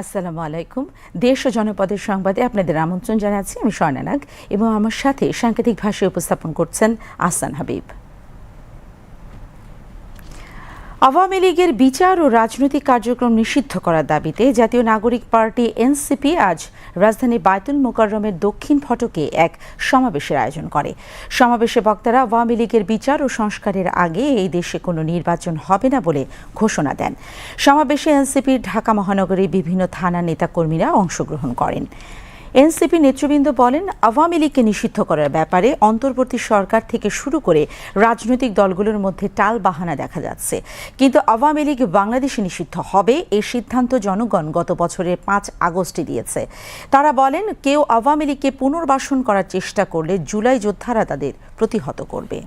আসসালামু আলাইকুম। দেশ ও জনপদের সংবাদে আপনাদের আমন্ত্রণ জানাচ্ছি আমি স্বর্ণানাগ এবং আমার সাথে সাংকেতিক ভাষায় উপস্থাপন করছেন আসান হাবিব। আওয়ামী লীগের বিচার ও রাজনৈতিক কার্যক্রম নিষিদ্ধ করার দাবিতে জাতীয় নাগরিক পার্টি এনসিপি আজ রাজধানী বায়তুল মোকাররমের দক্ষিণ ফটকে এক সমাবেশের আয়োজন করে। সমাবেশে বক্তারা আওয়ামী লীগের বিচার ও সংস্কারের আগে এই দেশে কোনো নির্বাচন হবে না বলে ঘোষণা দেন। সমাবেশে এনসিপির ঢাকা মহানগরীর বিভিন্ন থানার নেতাকর্মীরা অংশগ্রহণ করেন। এনসিপি নেতৃবৃন্দ বলেন, আওয়ামী লীগকে নিষিদ্ধ করার ব্যাপারে অন্তর্বর্তী সরকার থেকে শুরু করে রাজনৈতিক দলগুলোর মধ্যে টাল বাহানা দেখা যাচ্ছে। কিন্তু আওয়ামী লীগ বাংলাদেশে নিষিদ্ধ হবে এই সিদ্ধান্ত জনগণ গত বছরের পাঁচ আগস্টে দিয়েছে। তারা বলেন, কেউ আওয়ামী লীগকে পুনর্বাসন করার চেষ্টা করলে জুলাই যোদ্ধারা তাদের প্রতিহত করবে।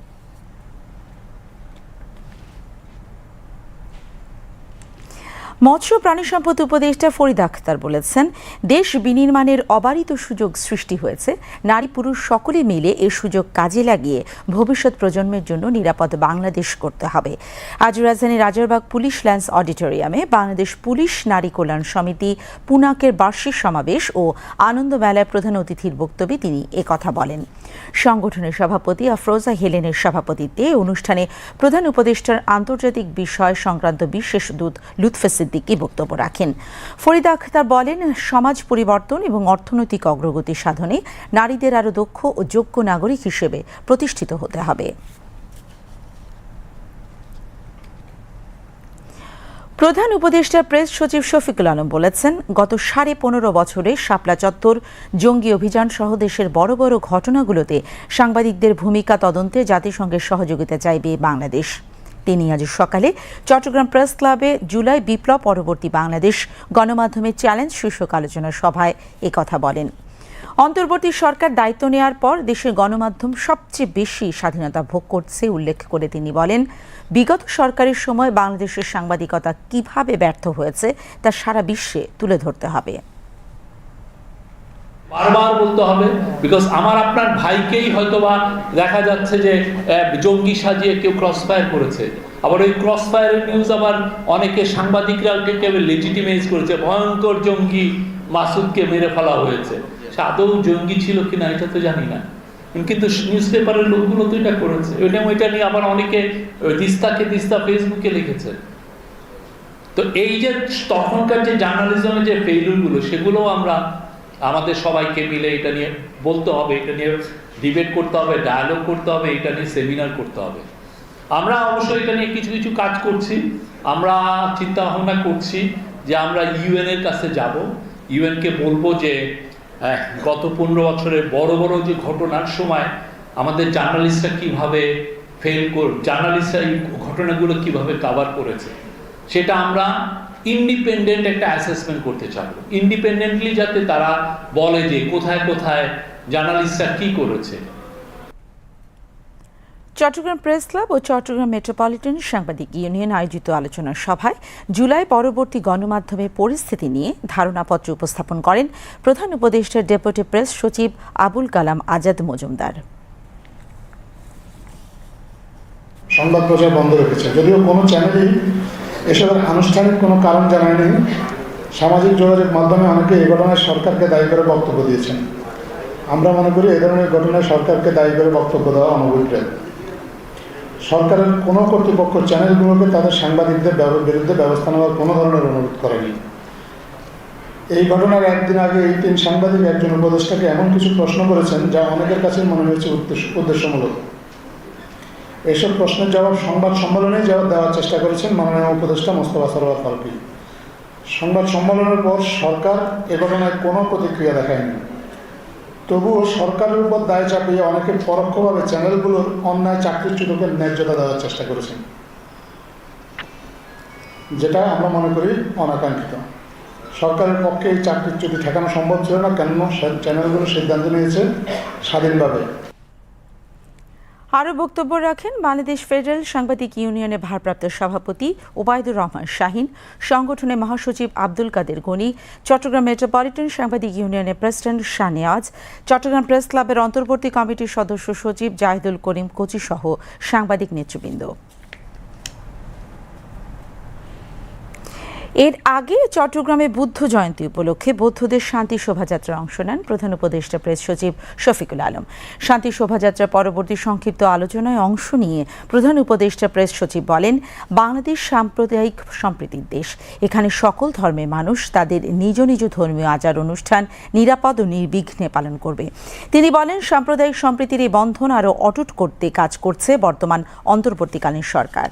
মৎস্য প্রাণী সম্পদ উপদেষ্টা ফরিদ আখতার বলেছেন, দেশ বিনির্মাণের অবারিত সুযোগ সৃষ্টি হয়েছে। নারী পুরুষ সকলে মিলে এই সুযোগ কাজে লাগিয়ে ভবিষ্যৎ প্রজন্মের জন্য নিরাপদ বাংলাদেশ করতে হবে। আজ রাজধানী রাজারবাগ পুলিশ ল্যান্স অডিটোরিয়ামে বাংলাদেশ পুলিশ নারী কল্যাণ সমিতি পুনাকের বার্ষিক সমাবেশ ও আনন্দ মেলায় প্রধান অতিথির বক্তব্যে তিনি একথা বলেন। সংগঠনের সভাপতি আফরোজা হেলেনের সভাপতিত্বে অনুষ্ঠানে প্রধান উপদেষ্টার আন্তর্জাতিক বিষয় সংক্রান্ত বিশেষ দূত লুৎফে সিদ্দিকি বক্তব্য রাখেন। ফরিদা আখতার বলেন, সমাজ পরিবর্তন এবং অর্থনৈতিক অগ্রগতি সাধনে নারীদের আরও দক্ষ ও যোগ্য নাগরিক হিসেবে প্রতিষ্ঠিত হতে হবে। প্রধান উপদেষ্টা প্রেস সচিব শফিকুল আলম বলেছেন, গত সাড়ে পনেরো বছরে শাপলা চত্বর, জঙ্গি অভিযান সহ দেশের বড় বড় ঘটনাগুলোতে সাংবাদিকদের ভূমিকা তদন্তে জাতিসংঘের সহযোগিতা চাইবে বাংলাদেশ। তিনি আজ সকালে চট্টগ্রাম প্রেস ক্লাবে জুলাই বিপ্লব, পরবর্তী বাংলাদেশ গণমাধ্যমের চ্যালেঞ্জ শীর্ষক আলোচনা সভায় একথা বলেন। অন্তর্বর্তী সরকার দায়িত্ব নেওয়ার পর দেশের গণমাধ্যম সবচেয়ে বেশি স্বাধীনতা ভোগ করছে উল্লেখ করে তিনি বলেন, বিগত সরকারের সময় বাংলাদেশের সাংবাদিকতা কীভাবে ব্যর্থ হয়েছে তা সারা বিশ্বে তুলে ধরতে হবে। বারবার বলতে হবে বিকজ আমার আপনার ভাইকেই হয়তোবা দেখা যাচ্ছে যে জঙ্গি সাজিয়ে কেউ ক্রস ফায়ার করেছে। আবার ওই ক্রস ফায়ারের নিউজ আবার অনেকে সাংবাদিকরা কেউ লেজিটিমাইজ করেছে। ভয়ঙ্কর জঙ্গি মাসুদকে মেরে ফেলা হয়েছে। সে আদৌ জঙ্গি ছিল কিনা এটা তো জানি না। কিন্তু নিউজ পেপারের লোকগুলো তো এটা করেছে। ওইটা ওইটা নিয়ে আবার অনেকে দিস্তাকে দিস্তা ফেসবুকে লিখেছে। তো এই যে তখনকার যে জার্নালিজমের যে ফেইলুরগুলো সেগুলোও আমরা আমাদের সবাইকে মিলে এটা নিয়ে বলতে হবে, এটা নিয়ে ডিবেট করতে হবে ডায়ালগ করতে হবে, এটা নিয়ে সেমিনার করতে হবে। আমরা অবশ্যই এটা নিয়ে কিছু কিছু কাজ করছি, আমরা চিন্তা ভাবনা করছি যে আমরা ইউএন এর কাছে যাব। ইউএনকে বলব যে গত পনেরো বছরের বড় বড় যে ঘটনার সময় আমাদের জার্নালিস্টরা কীভাবে ফেল কর, জার্নালিস্টরা এই ঘটনাগুলো কীভাবে কাভার করেছে, সেটা আমরা ইন্ডিপেন্ডেন্ট একটা অ্যাসেসমেন্ট করতে চাবো ইন্ডিপেন্ডেন্টলি যাতে তারা বলে যে কোথায় কোথায় জার্নালিস্টরা কি করেছে। চট্টগ্রাম প্রেস ক্লাব ও চট্টগ্রাম মেট্রোপলিটন সাংবাদিক ইউনিয়ন আয়োজিত আলোচনা সভায় জুলাই পরবর্তী গণমাধ্যমের পরিস্থিতি নিয়ে ধারণাপত্র উপস্থাপন করেন প্রধান উপদেষ্টার ডেপুটি প্রেস সচিব আবুল কালাম আজাদ মজুমদার। সংবাদ প্রচার বন্ধ রেখেছে। যদিও কোনো চ্যানেলই এসবের আনুষ্ঠানিক কোনো কারণ জানায়নি সামাজিক যোগাযোগ মাধ্যমে অনেকে এই ঘটনায় সরকারকে দায়ী করে বক্তব্য দিয়েছেন। আমরা মনে করি এই ধরনের ঘটনায় সরকারকে দায়ী করে বক্তব্য দেওয়া অনভিপ্রেত সরকারের কোনো কর্তৃপক্ষ চ্যানেলগুলোকে তাদের সাংবাদিকদের বিরুদ্ধে ব্যবস্থা নেওয়ার কোনো ধরনের অনুরোধ করেনি। এই ঘটনার একদিন আগে এই তিন সাংবাদিক একজন উপদেষ্টাকে এমন কিছু প্রশ্ন করেছেন যা অনেকের কাছে মনে হয়েছে উদ্দেশ্য উদ্দেশ্যমূলক। এসব প্রশ্নের জবাব সংবাদ সম্মেলনে দেওয়ার চেষ্টা করেছেন মাননীয় উপদেষ্টা মোস্তফা সরোয়ার ফারুকি। সংবাদ সম্মেলনের পর সরকার এ ঘটনায় কোনো প্রতিক্রিয়া দেখায়নি। তবুও সরকারের উপর দায় চাপিয়ে অনেকে পরোক্ষভাবে চ্যানেলগুলোর অন্যায় চাকরিচ্যুতকে ন্যায্যতা দেওয়ার চেষ্টা করেছেন। যেটা আমরা মনে করি অনাকাঙ্ক্ষিত। সরকারের পক্ষে এই চাকরিচ্যুতি ঠেকানো সম্ভব ছিল না, কেননা সে- চ্যানেলগুলো সিদ্ধান্ত নিয়েছে স্বাধীনভাবে। আরও বক্তব্য রাখেন বাংলাদেশ ফেডারেল সাংবাদিক ইউনিয়নের ভারপ্রাপ্ত সভাপতি ওবায়দুর রহমান শাহিন, সংগঠনের মহাসচিব আব্দুল কাদের গনি, চট্টগ্রাম মেট্রোপলিটন সাংবাদিক ইউনিয়নের প্রেসিডেন্ট শানিয়াজ চট্টগ্রাম প্রেস ক্লাবের অন্তর্বর্তী কমিটির সদস্য সচিব জাহিদুল করিম কোচি সহ সাংবাদিক নেতৃবৃন্দ। এর আগে চট্টগ্রামে বুদ্ধ জয়ন্তী উপলক্ষে বৌদ্ধদের শান্তি শোভাযাত্রায় অংশ নেন প্রধান উপদেষ্টা প্রেস সচিব শফিকুল আলম। শান্তি শোভাযাত্রা পরবর্তী সংক্ষিপ্ত আলোচনায় অংশ নিয়ে প্রধান উপদেষ্টা প্রেস সচিব বলেন, বাংলাদেশ সাম্প্রদায়িক সম্প্রীতির দেশ। এখানে সকল ধর্মের মানুষ তাদের নিজ নিজ ধর্মীয় আচার অনুষ্ঠান, নিরাপদ ও নির্বিঘ্নে পালন করবে। তিনি বলেন, সাম্প্রদায়িক সম্প্রীতির এই বন্ধন আরও অটুট করতে কাজ করছে বর্তমান অন্তর্বর্তীকালীন সরকার।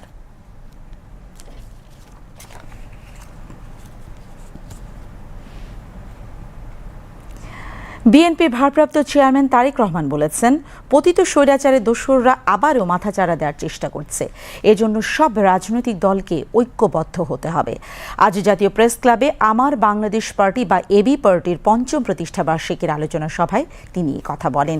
বিএনপির ভারপ্রাপ্ত চেয়ারম্যান তারেক রহমান বলেছেন, পতিত স্বৈরাচারে দোসররা আবারও মাথাচাড়া দেওয়ার চেষ্টা করছে। এজন্য সব রাজনৈতিক দলকে ঐক্যবদ্ধ হতে হবে। আজ জাতীয় প্রেস ক্লাবে আমার বাংলাদেশ পার্টি বা এবি পার্টির পঞ্চম প্রতিষ্ঠাবার্ষিকীর আলোচনা সভায় তিনি কথা বলেন।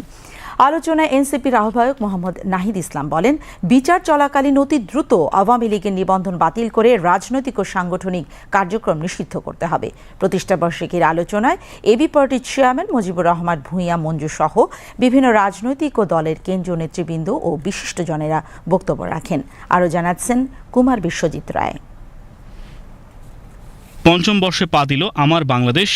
আলোচনায় এনসিপির আহ্বায়ক মোহাম্মদ নাহিদ ইসলাম বলেন, বিচার চলাকালীন অতি দ্রুত আওয়ামী লীগের নিবন্ধন বাতিল করে রাজনৈতিক ও সাংগঠনিক কার্যক্রম নিষিদ্ধ করতে হবে। প্রতিষ্ঠাবার্ষিকীর আলোচনায় এবি পার্টির চেয়ারম্যান মুজিবুর রহমান, ভূঁইয়া মঞ্জু সহ বিভিন্ন রাজনৈতিক ও দলের কেন্দ্রীয় নেতৃবৃন্দ ও বিশিষ্টজনেরা বক্তব্য রাখেন। আরও জানাচ্ছেন কুমার বিশ্বজিৎ রায়। পঞ্চম বর্ষে পা দিল আমার বাংলাদেশ,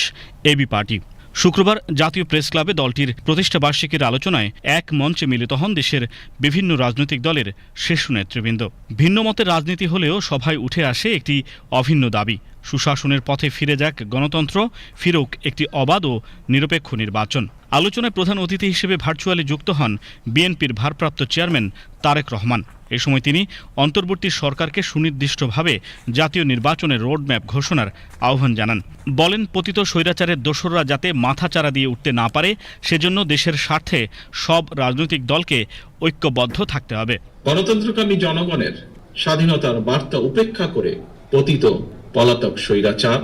এবি পার্টি। শুক্রবার জাতীয় প্রেস ক্লাবে দলটির প্রতিষ্ঠা বার্ষিকীর আলোচনায় এক মঞ্চে মিলিত হন দেশের বিভিন্ন রাজনৈতিক দলের শীর্ষ নেতৃবৃন্দ। ভিন্ন মতের রাজনীতি হলেও সভায় উঠে আসে একটি অভিন্ন দাবি। সুশাসনের পথে ফিরে যাক গণতন্ত্র, ফিরুক একটি অবাধ ও নিরপেক্ষ নির্বাচন। আলোচনায় প্রধান অতিথি হিসেবে ভার্চুয়ালি যুক্ত হন বিএনপির ভারপ্রাপ্ত চেয়ারম্যান তারেক রহমান। এ সময় তিনি অন্তর্বর্তী সরকারকে সুনির্দিষ্টভাবে জাতীয় নির্বাচনের রোডম্যাপ ঘোষণার আহ্বান জানান। বলেন, পতিত স্বৈরাচারের দোসররা যাতে মাথাচাড়া দিয়ে উঠতে না পারে, সেজন্য দেশের স্বার্থে সব রাজনৈতিক দলকে ঐক্যবদ্ধ থাকতে হবে। গণতন্ত্রকামী জনগণের স্বাধীনতার বার্তা উপেক্ষা করে পতিত পলাতক স্বৈরাচার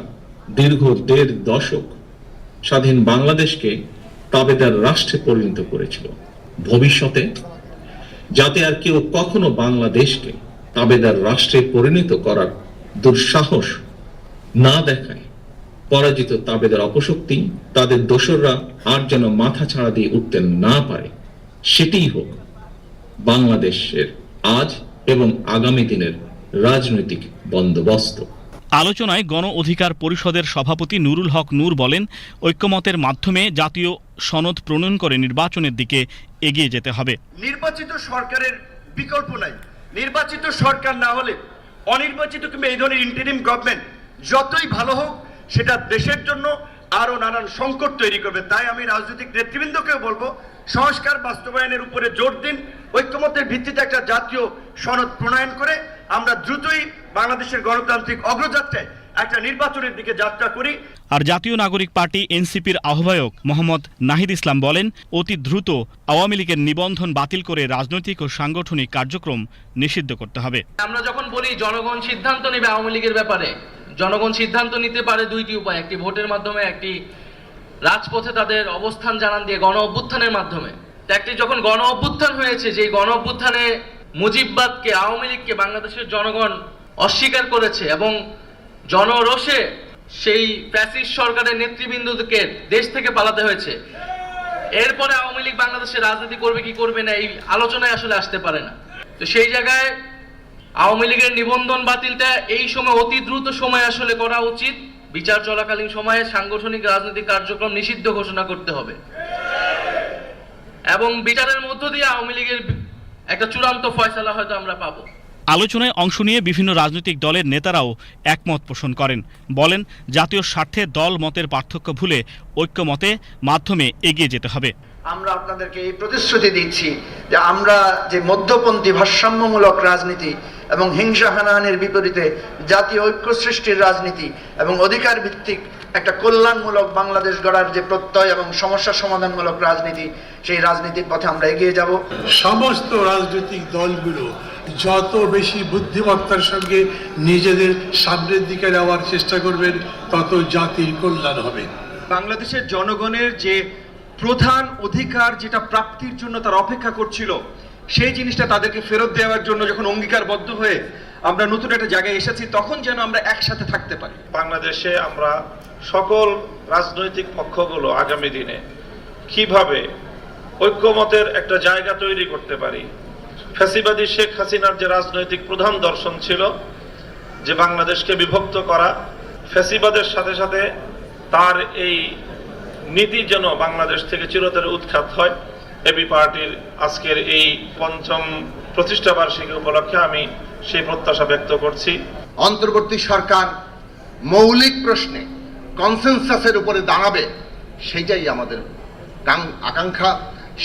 দীর্ঘ দেড় দশক স্বাধীন বাংলাদেশকে তাবেদার রাষ্ট্রে পরিণত করেছিল। ভবিষ্যতে যাতে আর কেউ কখনো বাংলাদেশকে তাবেদার রাষ্ট্রে পরিণত করার দুঃসাহস না দেখায়। পরাজিত তাবেদার অপশক্তি তাদের দোসররা আর যেন মাথা ছাড়া দিয়ে উঠতে না পারে, সেটিই হোক বাংলাদেশের আজ এবং আগামী দিনের রাজনৈতিক বন্দোবস্ত। আলোচনায় গণ অধিকার পরিষদের সভাপতি নুরুল হক নূর বলেন, ঐক্যমতের মাধ্যমে জাতীয় সনদ প্রণয়ন করে নির্বাচনের দিকে এগিয়ে যেতে হবে। নির্বাচিত সরকারের বিকল্প নাই। নির্বাচিত সরকার না হলে অনির্বাচিত কিংবা এই ধরনের ইন্টারিম গভর্নমেন্ট যতই ভালো হোক, সেটা দেশের জন্য আরও নানান সংকট তৈরি করবে। তাই আমি রাজনৈতিক নেতৃবৃন্দকেও বলব সংস্কার বাস্তবায়নের উপরে জোর দিন ঐক্যমতের ভিত্তিতে একটা জাতীয় সনদ প্রণয়ন করে আমরা দ্রুতই বাংলাদেশের গণতান্ত্রিক অগ্রযাত্রায় একটা নির্বাচনের দিকে যাত্রা করি। আর জাতীয় নাগরিক পার্টি এনসিপির আহ্বায়ক মোহাম্মদ নাহিদ ইসলাম বলেন অতি দ্রুত আওয়ামী লীগের নিবন্ধন বাতিল করে রাজনৈতিক ও সাংগঠনিক কার্যক্রম নিষিদ্ধ করতে হবে। আমরা যখন বলি জনগণ সিদ্ধান্ত নেবে আওয়ামী লীগের ব্যাপারে জনগণ সিদ্ধান্ত নিতে পারে দুইটি উপায়, একটি ভোটের মাধ্যমে, একটি রাজপথে তাদের অবস্থান জানান দিয়ে গণ অভ্যুত্থানের মাধ্যমে। একটি যখন গণ অভ্যুত্থান হয়েছে যে গণ অভ্যুত্থানে মুজিববাদকে, আওয়ামী লীগকে বাংলাদেশের জনগণ অস্বীকার করেছে এবং জনরোষে সেই ফ্যাসিস্ট সরকারের নেতৃবৃন্দকে দেশ থেকে পালাতে হয়েছে, এরপরে আওয়ামী লীগ বাংলাদেশে রাজনীতি করবে কি করবে না, এই আলোচনায় আসলে আসতে পারে না। তো সেই জায়গায় আওয়ামী লীগের নিবন্ধন বাতিলটা এই সময় অতি দ্রুত সময় আসলে করা উচিত। বিচার চলাকালীন সময়ে সাংগঠনিক রাজনৈতিক কার্যক্রম নিষিদ্ধ ঘোষণা করতে হবে। এবং বিচারের মধ্য দিয়ে আওয়ামী লীগের একটা চূড়ান্ত ফয়সালা হয়তো আমরা পাবো। আলোচনায় অংশ নিয়ে বিভিন্ন রাজনৈতিক দলের নেতারাও একমত পোষণ করেন। বলেন জাতীয় স্বার্থে দল মতের পার্থক্য ভুলে ঐক্যমতে মাধ্যমে এগিয়ে যেতে হবে। আমরা আপনাদেরকে এই প্রতিশ্রুতি দিচ্ছি যে আমরা যে মধ্যপন্থী ভারসাম্যমূলক রাজনীতি এবং হিংসা হানাহানির বিপরীতে জাতীয় ঐক্য সৃষ্টির রাজনীতি এবং অধিকার ভিত্তিক একটা কল্যাণমূলক বাংলাদেশ গড়ার যে প্রত্যয় এবং সমস্যা সমাধানমূলক রাজনীতি সেই রাজনীতির পথে আমরা এগিয়ে যাব। সমস্ত রাজনৈতিক দলগুলো যত বেশি বুদ্ধিমত্তার সঙ্গে নিজেদের সামনের দিকে নেওয়ার চেষ্টা করবেন তত জাতির কল্যাণ হবে। বাংলাদেশের জনগণের যে প্রধান অধিকার যেটা প্রাপ্তির জন্য তার অপেক্ষা করছিল সেই জিনিসটা তাদেরকে ফেরত দেওয়ার জন্য যখন অঙ্গীকারবদ্ধ হয়ে আমরা নতুন একটা জায়গায় এসেছি, তখন যেন আমরা একসাথে থাকতে পারি। বাংলাদেশে আমরা সকল রাজনৈতিক পক্ষগুলো আগামী দিনে কীভাবে ঐক্যমতের একটা জায়গা তৈরি করতে পারি, ফ্যাসিবাদী শেখ হাসিনার যে রাজনৈতিক প্রধান দর্শন ছিল, যে বাংলাদেশকে বিভক্ত করা, ফ্যাসিবাদের সাথে সাথে তার এই নীতি যেন বাংলাদেশ থেকে চিরতরে উৎখাত হয়। এবি পার্টির আজকের এই পঞ্চম প্রতিষ্ঠা বার্ষিকী উপলক্ষে আমি সেই প্রত্যাশা ব্যক্ত করছি। অন্তর্বর্তী সরকার মৌলিক প্রশ্নে কনসেনসাসের উপরে দাঁড়াবে সেইটাই আমাদের আকাঙ্ক্ষা।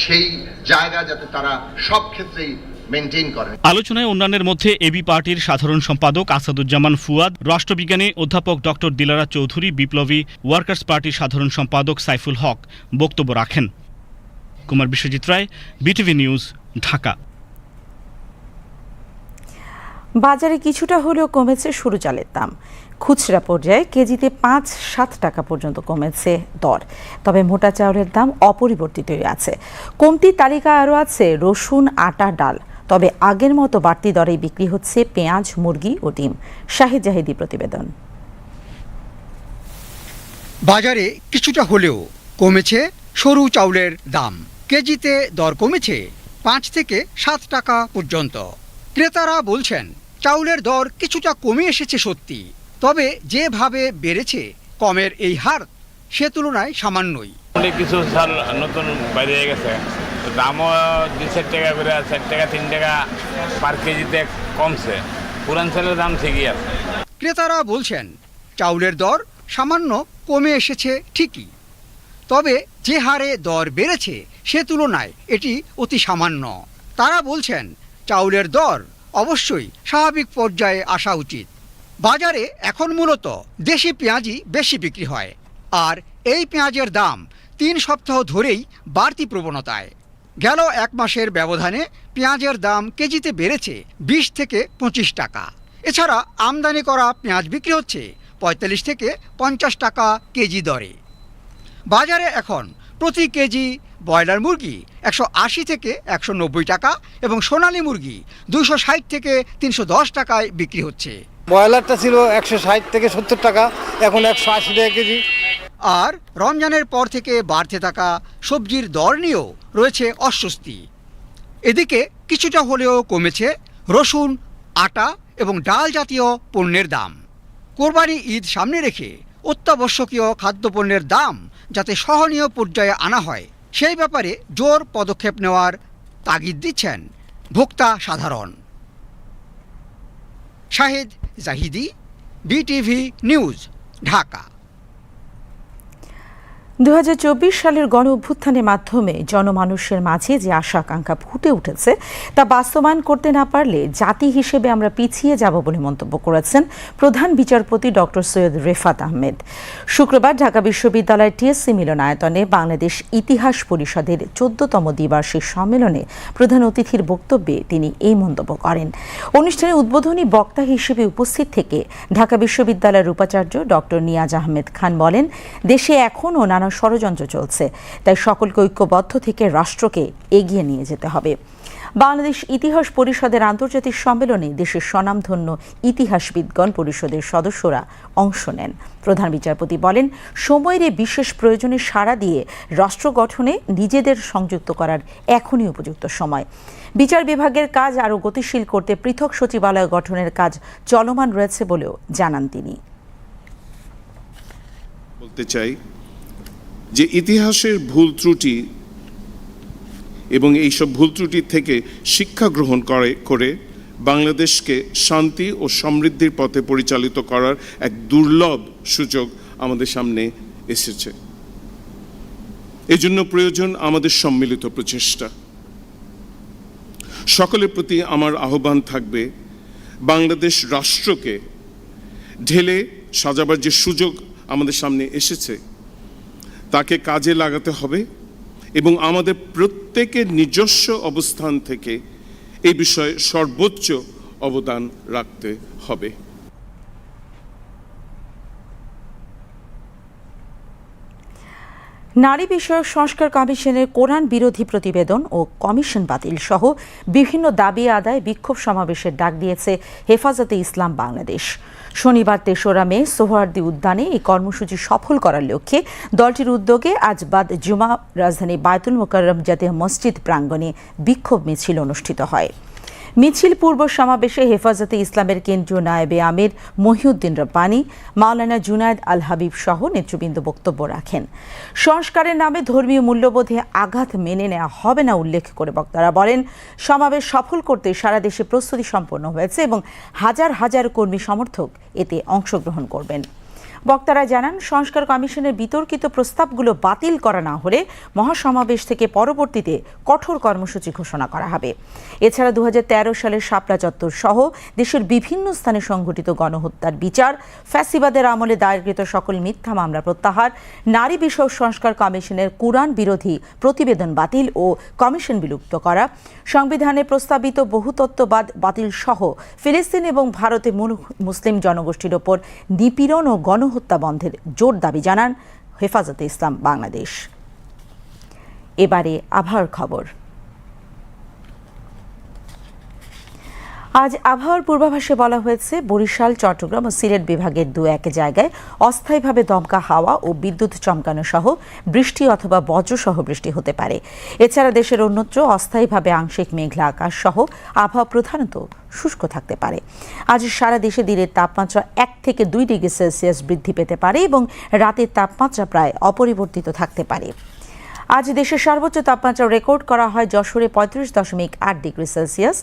সেই জায়গা যাতে তারা সব ক্ষেত্রেই মেনটেন করেন আলোচনায় অন্যান্যের মধ্যে এবি পার্টির সাধারণ সম্পাদক আসাদুজ্জামান ফুয়াদ রাষ্ট্রবিজ্ঞানী অধ্যাপক ডক্টর দিলারা চৌধুরী বিপ্লবী ওয়ার্কার্স পার্টির সাধারণ সম্পাদক সাইফুল হক বক্তব্য রাখেন। Kumar Biswajit Roy BTV news Dhaka. বাজারে কিছুটা হলেও কমেছে সরু চালের দাম। খুচরা পর্যায়ে কেজিতে পাঁচ সাত টাকা পর্যন্ত কমেছে দর। তবে মোটা চাউলের দাম অপরিবর্তিতই আছে। কমতি তালিকা আরও আছে রসুন আটা ডাল। তবে আগের মতো বাড়তি দরে বিক্রি হচ্ছে পেঁয়াজ মুরগি ও ডিম। শাহিদ জাহিদি প্রতিবেদন। বাজারে কিছুটা হলেও কমেছে সরু চাউলের দাম। কেজিতে দর কমেছে পাঁচ থেকে সাত টাকা পর্যন্ত। ক্রেতারা বলছেন চাউলের দর কিছুটা কমে এসেছে সত্যি তবে যেভাবে বেড়েছে কমের এই হার সে তুলনায় সামান্যই। অনেক কিছু চাল নতুন বাইরে গেছে। দামও দুই চার টাকা করে চার টাকা তিন টাকা পার কেজিতে কমছে। পুরান চালের দাম ঠিকই আছে। ক্রেতারা বলছেন চাউলের দর সামান্য কমে এসেছে ঠিকই তবে যে হারে দর বেড়েছে সে তুলনায় এটি অতি সামান্য। তারা বলছেন, চাউলের দর অবশ্যই স্বাভাবিক পর্যায়ে আসা উচিত। বাজারে এখন মূলত দেশি পেঁয়াজই বেশি বিক্রি হয়। আর এই পেঁয়াজের দাম তিন সপ্তাহ ধরেই বাড়তি প্রবণতায়। গেল এক মাসের ব্যবধানে পেঁয়াজের দাম কেজিতে বেড়েছে বিশ থেকে পঁচিশ টাকা। এছাড়া আমদানি করা পেঁয়াজ বিক্রি হচ্ছে পঁয়তাল্লিশ থেকে পঞ্চাশ টাকা কেজি দরে। বাজারে এখন প্রতি কেজি ব্রয়লার মুরগি একশো আশি থেকে একশো নব্বই টাকা এবং সোনালী মুরগি দুশো ষাট থেকে তিনশো দশ টাকায় বিক্রি হচ্ছে। ব্রয়লারটা ছিল একশো ষাট থেকে সত্তর টাকা এখন একশো আশি টাকা কেজি। আর রমজানের পর থেকে বাড়তে থাকা সবজির দর নিয়েও রয়েছে অস্বস্তি। এদিকে কিছুটা হলেও কমেছে রসুন আটা এবং ডাল জাতীয় পণ্যের দাম। কোরবানি ঈদ সামনে রেখে অত্যাবশ্যকীয় খাদ্যপণ্যের দাম যাতে সহনীয় পর্যায়ে আনা হয় সেই ব্যাপারে জোর পদক্ষেপ নেওয়ার তাগিদ দিচ্ছেন ভোক্তা সাধারণ। Shahid Zahidi BTV news Dhaka. দু হাজার চব্বিশ সালের গণ অভ্যুত্থানের মাধ্যমে জনমানুষের মাঝে যে আশা আকাঙ্ক্ষা ফুটে উঠেছে, তা বাস্তবায়ন করতে না পারলে জাতি হিসেবে আমরা পিছিয়ে যাব বলে মন্তব্য করেছেন প্রধান বিচারপতি ডক্টর সৈয়দ রেফাত আহমেদ। শুক্রবার ঢাকা বিশ্ববিদ্যালয়ের টিএসসি মিলনায়তনে বাংলাদেশ ইতিহাস পরিষদের চোদ্দতম দ্বিবার্ষিক সম্মেলনে প্রধান অতিথির বক্তব্যে তিনি এই মন্তব্য করেন। অনুষ্ঠানে উদ্বোধনী বক্তা হিসেবে উপস্থিত থেকে ঢাকা বিশ্ববিদ্যালয়ের উপাচার্য ডক্টর নিয়াজ আহমেদ খান বলেন, দেশে এখনও নানা ষড়যন্ত্র চলছে। তাই সকলকে ঐক্যবদ্ধ থেকে রাষ্ট্রকে এগিয়ে নিয়ে যেতে হবে। বাংলাদেশ ইতিহাস পরিষদের আন্তর্জাতিক সম্মেলনে দেশের স্বনামধন্য ইতিহাসবিদগণ পরিষদের সদস্যরা অংশ নেন। প্রধান বিচারপতি বলেন, সময়ের এই বিশেষ প্রয়োজনে সাড়া দিয়ে রাষ্ট্র গঠনে নিজেদের সংযুক্ত করার এখনই উপযুক্ত সময়। বিচার বিভাগের কাজ আরও গতিশীল করতে পৃথক সচিবালয় গঠনের কাজ চলমান রয়েছে বলেও জানান তিনি। বলতে চাই যে ইতিহাসের ভুল ত্রুটি এবং এইসব ভুল ত্রুটি থেকে শিক্ষা গ্রহণ করে করে বাংলাদেশকে শান্তি ও সমৃদ্ধির পথে পরিচালিত করার এক দুর্লভ সুযোগ আমাদের সামনে এসেছে। এজন্য প্রয়োজন আমাদের সম্মিলিত প্রচেষ্টা। সকলের প্রতি আমার আহ্বান থাকবে বাংলাদেশ রাষ্ট্রকে ঢেলে সাজাবার যে সুযোগ আমাদের সামনে এসেছে তাকে কাজে লাগাতে হবে এবং আমাদের প্রত্যেকের নিজস্ব অবস্থান থেকে এই বিষয়ে সর্বোচ্চ অবদান রাখতে হবে। নারী বিষয়ক সংস্কার কমিশনের কোরআন বিরোধী প্রতিবেদন ও কমিশন বাতিল সহ বিভিন্ন দাবি আদায় বিক্ষোভ সমাবেশের ডাক দিয়েছে হেফাজতে ইসলাম বাংলাদেশ। শনিবার তেসরা মে সোহরার্দি উদ্যানে এই কর্মসূচি সফল করার লক্ষ্যে দলটির উদ্যোগে আজ বাদ জুমা রাজধানী বায়তুল মোকাররম জাতীয় মসজিদ প্রাঙ্গণে বিক্ষোভ মিছিল অনুষ্ঠিত হয়। মিছিল পূর্ব সমাবেশে হেফাজতে ইসলামের কেন্দ্রীয় নায়েবে আমির মহিউদ্দিন রব্বানী, মাওলানা জুনায়দ আল হাবিব সহ নেতৃবৃন্দ বক্তব্য রাখেন। সংস্কারের নামে ধর্মীয় মূল্যবোধে আঘাত মেনে নেওয়া হবে না উল্লেখ করে বক্তারা বলেন, সমাবেশ সফল করতে সারা দেশে প্রস্তুতি সম্পন্ন হয়েছে এবং হাজার হাজার কর্মী সমর্থক এতে অংশগ্রহণ করবেন। বক্তারা জানান, সংস্কার কমিশনের বিতর্কিত প্রস্তাবগুলো বাতিল করা না হলে মহাসমাবেশ থেকে পরবর্তীতে কঠোর কর্মসূচি ঘোষণা করা হবে। এছাড়া দুহাজার তেরো সালের শাপলা চত্বর সহ দেশের বিভিন্ন স্থানে সংঘটিত গণহত্যার বিচার, ফ্যাসিবাদের আমলে দায়েরকৃত সকল মিথ্যা মামলা প্রত্যাহার, নারী বিষয়ক সংস্কার কমিশনের কোরআন বিরোধী প্রতিবেদন বাতিল ও কমিশন বিলুপ্ত করা, সংবিধানে প্রস্তাবিত বহুতত্ত্ববাদ বাতিল সহ ফিলিস্তিন এবং ভারতে মুসলিম জনগোষ্ঠীর ওপর নিপীড়ন ও গণহত্যা বন্ধের জোর দাবি জানান হেফাজতে ইসলাম বাংলাদেশ। এবারে আবহাওয়ার খবর। আজ আবহাওয়ার পূর্বাভাসে বলা হয়েছে, বরিশাল, চট্টগ্রাম ও সিলেট বিভাগের দু এক জায়গায় অস্থায়ীভাবে দমকা হাওয়া ও বিদ্যুৎ চমকানো সহ বৃষ্টি অথবা বজ্রসহ বৃষ্টি হতে পারে। এছাড়া দেশের অন্যত্র অস্থায়ীভাবে আংশিক মেঘলা আকাশ সহ আবহাওয়া প্রধানত শুষ্ক থাকতে পারে। আজ সারা দেশে দিনের তাপমাত্রা এক থেকে দুই ডিগ্রি সেলসিয়াস বৃদ্ধি পেতে পারে এবং রাতের তাপমাত্রা প্রায় অপরিবর্তিত থাকতে পারে। আজ দেশের সর্বোচ্চ তাপমাত্রা রেকর্ড করা হয় যশোরে পঁয়ত্রিশ দশমিক আট ডিগ্রি সেলসিয়াস।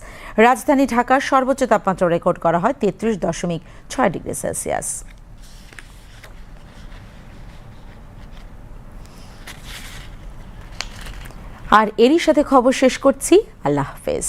রাজধানী ঢাকার সর্বোচ্চ তাপমাত্রা রেকর্ড করা হয় তেত্রিশ দশমিক ছয় ডিগ্রি সেলসিয়াস। আর এরই সাথে খবর শেষ করছি। আল্লাহ হাফেজ।